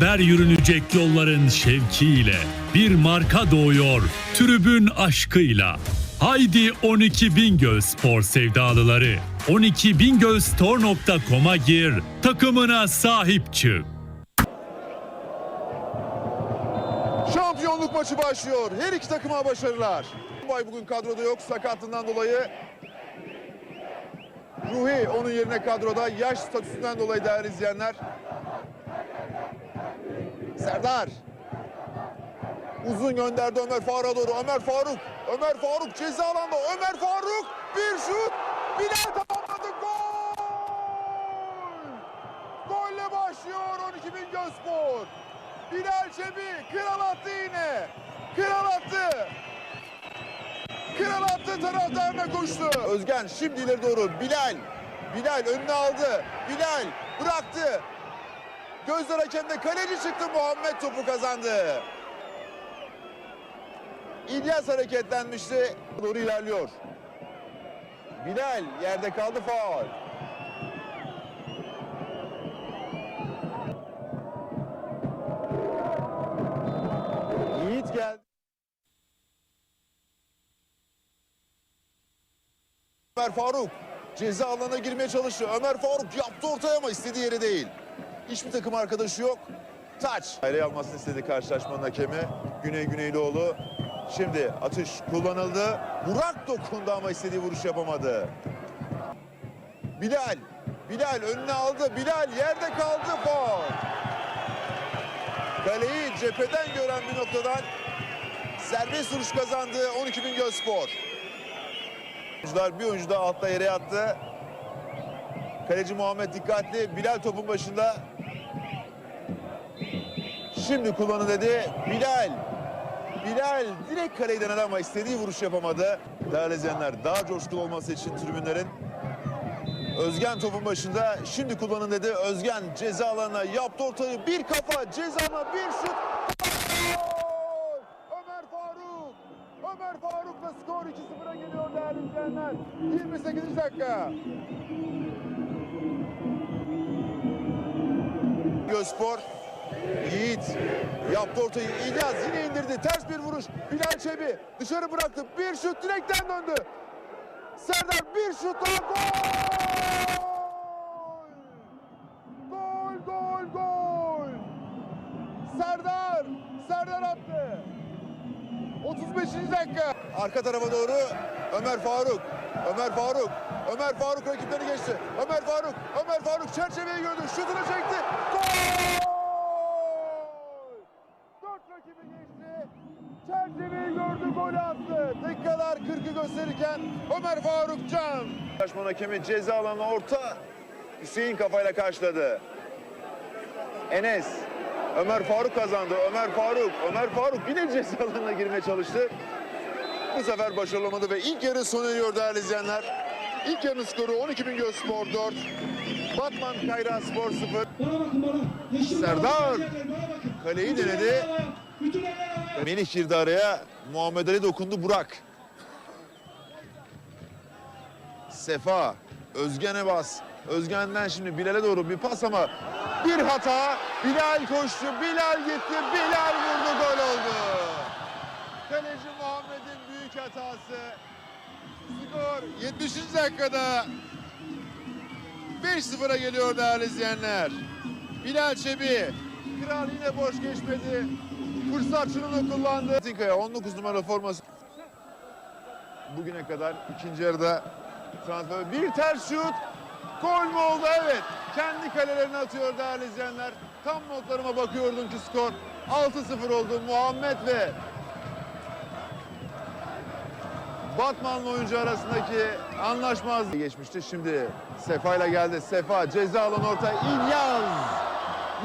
Beraber yürünecek yolların şevkiyle bir marka doğuyor tribün aşkıyla. Haydi 12 Bingöl spor sevdalıları 12bingölstore.com'a gir takımına sahip çık. Şampiyonluk maçı başlıyor. Her iki takıma başarılar. Bay bugün kadroda yok sakatlığından dolayı. Ruhi onun yerine kadroda. Yaş statüsünden dolayı değerli izleyenler. Serdar. Uzun gönderdi Ömer Faruk'a doğru. Ömer Faruk. Ömer Faruk ceza alanda. Ömer Faruk bir şut. Bilal tamamladı. Gol! Golle başlıyor 12 bin Gözspor. Bilal Çebi kral attı yine. Kral attı. Kral attı taraftarına koştu. Özgen şimdi ileri doğru. Bilal. Bilal önüne aldı. Bilal bıraktı. Gözler hakemde kaleci çıktı Muhammed topu kazandı. İlyas hareketlenmişti. Doğru ilerliyor. Bilal yerde kaldı faul. Yiğit geldi. Ömer Faruk ceza alanına girmeye çalıştı. Ömer Faruk yaptı ortaya ama istediği yere değil. Hiçbir takım arkadaşı yok. Taç. Ayrı almasını istedi karşılaşmanın hakemi. Güney Güneylioğlu. Şimdi atış kullanıldı. Burak dokundu ama istediği vuruş yapamadı. Bilal. Bilal önüne aldı. Bilal yerde kaldı. Faul. Kaleyi cepheden gören bir noktadan serbest vuruş kazandı 12 bin Gözspor. Oyuncular bir oyuncu daha altta yere yattı. Kaleci Muhammed dikkatli. Bilal topun başında. Şimdi kullanı dedi. Bilal. Bilal direkt kaleyi denedi ama istediği vuruş yapamadı. Değerli izleyenler daha coşkulu olması için tribünlerin Özgen topun başında. Şimdi kullanın dedi. Özgen ceza alanına yaptı ortayı. Bir kafa cezama bir şut. Ömer Faruk. Ömer Faruk'la skor 2-0'a geliyor değerli izleyenler. 28. dakika. Gözspor. Yiğit yaptı ortayı. İlyas yine indirdi. Ters bir vuruş. Bilal Çebi dışarı bıraktı. Bir şut direkten döndü. Serdar bir şut daha gol! Gol gol gol! Serdar! Serdar attı. 35. dakika. Arka tarafa doğru Ömer Faruk. Ömer Faruk. Ömer Faruk rakipleri geçti. Ömer Faruk. Ömer Faruk çerçeveyi gördü. Şutunu çekti. Gol! Çerçeveyi gördü, gol attı. Dakikalar 40'ı gösterirken Ömer Faruk Can. Karşıman hakemi ceza alanına orta. Hüseyin kafayla karşıladı. Enes. Ömer Faruk kazandı. Ömer Faruk. Ömer Faruk yine ceza alanına girmeye çalıştı. Bu sefer başarılı ve ilk yarı sona eriyor değerli izleyenler. İlk yarının skoru 12 bin Spor 4. Batman Kayra Spor 0. Bana bakın bana. Yeşil Serdar. Kaleyi denedi. Melih girdi araya. Muhammed Ali dokundu. Burak. Sefa. Özgen'e bas. Özgen'den şimdi Bilal'e doğru bir pas ama bir hata. Bilal koştu. Bilal gitti. Bilal vurdu. Gol oldu. Kaleci Muhammed'in büyük hatası. Skor 70. dakikada 5-0'a geliyor değerli izleyenler. Bilal Çebi. Kral yine boş geçmedi. Fırsatçılığını kullandı. Tinkaya 19 numara forması. Bugüne kadar ikinci yarıda transfer. Bir ters şut. Gol mü oldu? Evet. Kendi kalelerine atıyor değerli izleyenler. Tam notlarıma bakıyordum ki skor 6-0 oldu. Muhammed ve Batmanlı oyuncu arasındaki anlaşmazlık geçmişti. Şimdi Sefa ile geldi. Sefa ceza alanı orta. İlyas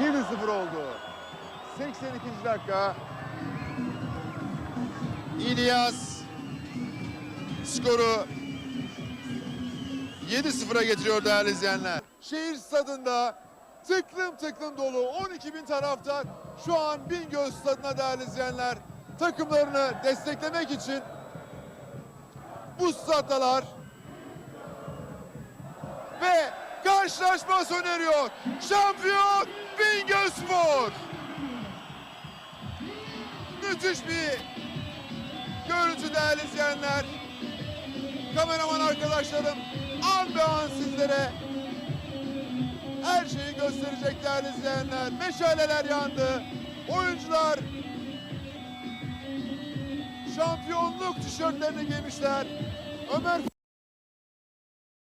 7-0 oldu. 82. dakika. İlyas skoru 7-0'a getiriyor değerli izleyenler. Şehir stadında tıklım tıklım dolu 12 bin taraftar şu an Bingöl stadına değerli izleyenler takımlarını desteklemek için bu staddalar ve karşılaşma sona eriyor. Şampiyon Bingöl Spor. Müthiş bir görüntü değerli izleyenler. Kameraman arkadaşlarım an be an sizlere her şeyi gösterecek değerli izleyenler. Meşaleler yandı. Oyuncular şampiyonluk tişörtlerini giymişler. Ömer